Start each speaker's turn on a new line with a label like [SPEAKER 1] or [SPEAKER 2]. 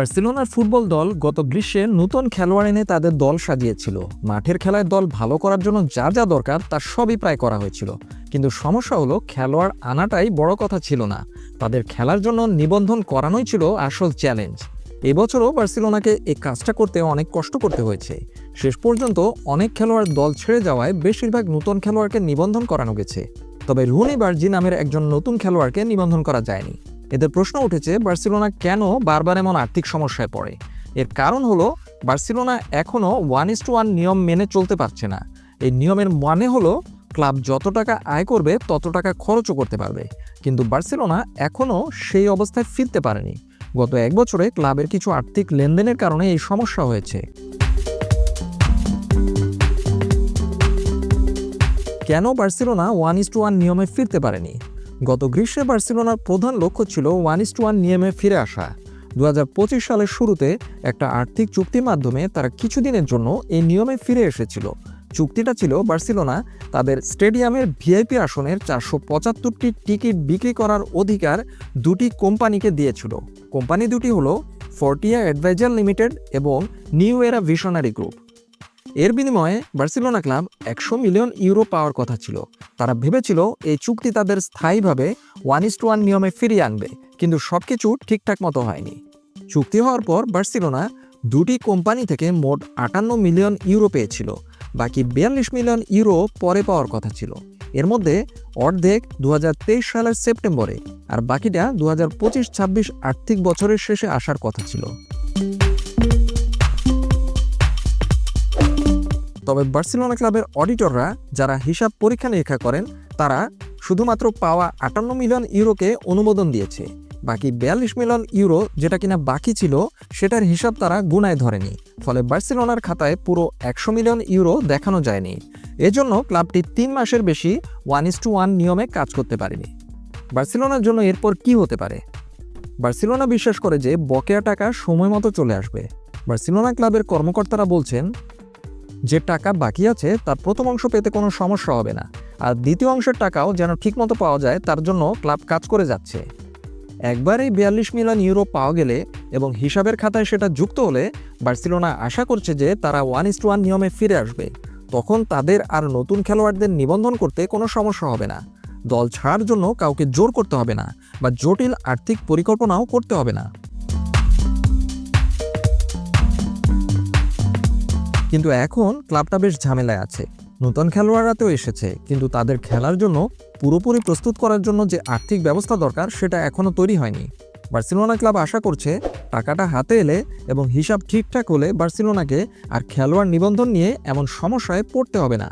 [SPEAKER 1] বার্সেলোনার ফুটবল দল গত গ্রীষ্মে নতুন খেলোয়াড় এনে তাদের দল সাজিয়েছিল। মাঠের খেলায় দল ভালো করার জন্য যা যা দরকার তার সবই প্রায় করা হয়েছিল। কিন্তু সমস্যা হলো, খেলোয়াড় আনাটাই বড় কথা ছিল না। তাদের খেলার জন্য নিবন্ধন করানোই ছিল আসল চ্যালেঞ্জ। এবছরও বার্সেলোনাকে এই কাজটা করতে অনেক কষ্ট করতে হয়েছে। শেষ পর্যন্ত অনেক খেলোয়াড় দল ছেড়ে যাওয়ায় বেশিরভাগ নতুন খেলোয়াড়কে নিবন্ধন করানো গেছে। তবে রুনি বার্জি নামের একজন নতুন খেলোয়াড়কে নিবন্ধন করা যায়নি। এদের প্রশ্ন উঠেছে, বার্সেলোনা কেন বারবার এমন আর্থিক সমস্যায় পড়ে? এর কারণ হলো, বার্সেলোনা এখনও ওয়ান ইস টু ওয়ান নিয়ম মেনে চলতে পারছে না। এই নিয়মের মানে হলো, ক্লাব যত টাকা আয় করবে, তত টাকা খরচও করতে পারবে। কিন্তু বার্সেলোনা এখনও সেই অবস্থায় ফিরতে পারেনি। গত এক বছরে ক্লাবের কিছু আর্থিক লেনদেনের কারণে এই সমস্যা হয়েছে। কেন Barcelona one is to one নিয়মে ফিরতে পারেনি? গত গ্রীষ্মে বার্সেলোনার প্রধান লক্ষ্য ছিল ওয়ান ইস টু ওয়ান নিয়মে ফিরে আসা। দু হাজার পঁচিশ সালের শুরুতে একটা আর্থিক চুক্তির মাধ্যমে তারা কিছুদিনের জন্য এই নিয়মে ফিরে এসেছিল। চুক্তিটা ছিল বার্সেলোনা তাদের স্টেডিয়ামের ভিআইপি আসনের চারশো পঁচাত্তরটি টিকিট বিক্রি করার অধিকার দুটি কোম্পানিকে দিয়েছিল। কোম্পানি দুটি হলো ফর্টিয়া অ্যাডভাইজার লিমিটেড এবং নিউ এরা ভিশনারি গ্রুপ। এর বিনিময়ে বার্সেলোনা ক্লাব একশো মিলিয়ন ইউরো পাওয়ার কথা ছিল। তারা ভেবেছিল এই চুক্তি তাদের স্থায়ীভাবে ওয়ান ইস্ট ওয়ান নিয়মে ফিরিয়ে আনবে, কিন্তু সব কিছু ঠিকঠাক মতো হয়নি। চুক্তি হওয়ার পর বার্সেলোনা দুটি কোম্পানি থেকে মোট আটান্ন মিলিয়ন ইউরো পেয়েছিল, বাকি বিয়াল্লিশ মিলিয়ন ইউরো পরে পাওয়ার কথা ছিল। এর মধ্যে অর্ধেক দু হাজার তেইশ সালের সেপ্টেম্বরে আর বাকিটা দু হাজার পঁচিশ ছাব্বিশ আর্থিক বছরের শেষে আসার কথা ছিল। তবে বার্সেলোনা ক্লাবের অডিটররা যারা হিসাব পরীক্ষা নিরীক্ষা করেন, তারা শুধুমাত্র পাওয়া আটান্ন মিলিয়ন ইউরোকে অনুমোদন দিয়েছে। বাকি বিয়াল্লিশ মিলিয়ন ইউরো যেটা কিনা বাকি ছিল, সেটার হিসাব তারা গুনায় ধরেনি। ফলে বার্সেলোনার খাতায় পুরো একশো মিলিয়ন ইউরো দেখানো যায়নি। এজন্য ক্লাবটি তিন মাসের বেশি ওয়ান ইস টু ওয়ান নিয়মে কাজ করতে পারেনি। বার্সেলোনার জন্য এরপর কি হতে পারে? বার্সেলোনা বিশ্বাস করে যে বকেয়া টাকা সময় মতো চলে আসবে। বার্সেলোনা ক্লাবের কর্মকর্তারা বলছেন যে টাকা বাকি আছে, তার প্রথম অংশ পেতে কোনো সমস্যা হবে না। আর দ্বিতীয় অংশের টাকাও যেন ঠিকমতো পাওয়া যায়, তার জন্য ক্লাব কাজ করে যাচ্ছে। একবার এই বিয়াল্লিশ মিলিয়ন ইউরো পাওয়া গেলে এবং হিসাবের খাতায় সেটা যুক্ত হলে, বার্সেলোনা আশা করছে যে তারা ওয়ান ইস্ট ওয়ান নিয়মে ফিরে আসবে। তখন তাদের আর নতুন খেলোয়াড়দের নিবন্ধন করতে কোনো সমস্যা হবে না। দল ছাড়ার জন্য কাউকে জোর করতে হবে না বা জটিল আর্থিক পরিকল্পনাও করতে হবে না। কিন্তু এখন ক্লাবটা বেশ ঝামেলায় আছে। নতুন খেলোয়াড়রা তো এসেছে, কিন্তু তাদের খেলার জন্য পুরোপুরি প্রস্তুত করার জন্য যে আর্থিক ব্যবস্থা দরকার সেটা এখনও তৈরি হয়নি। বার্সেলোনা ক্লাব আশা করছে টাকাটা হাতে এলে এবং হিসাব ঠিকঠাক হলে বার্সেলোনাকে আর খেলোয়াড় নিবন্ধন নিয়ে এমন সমস্যায় পড়তে হবে না।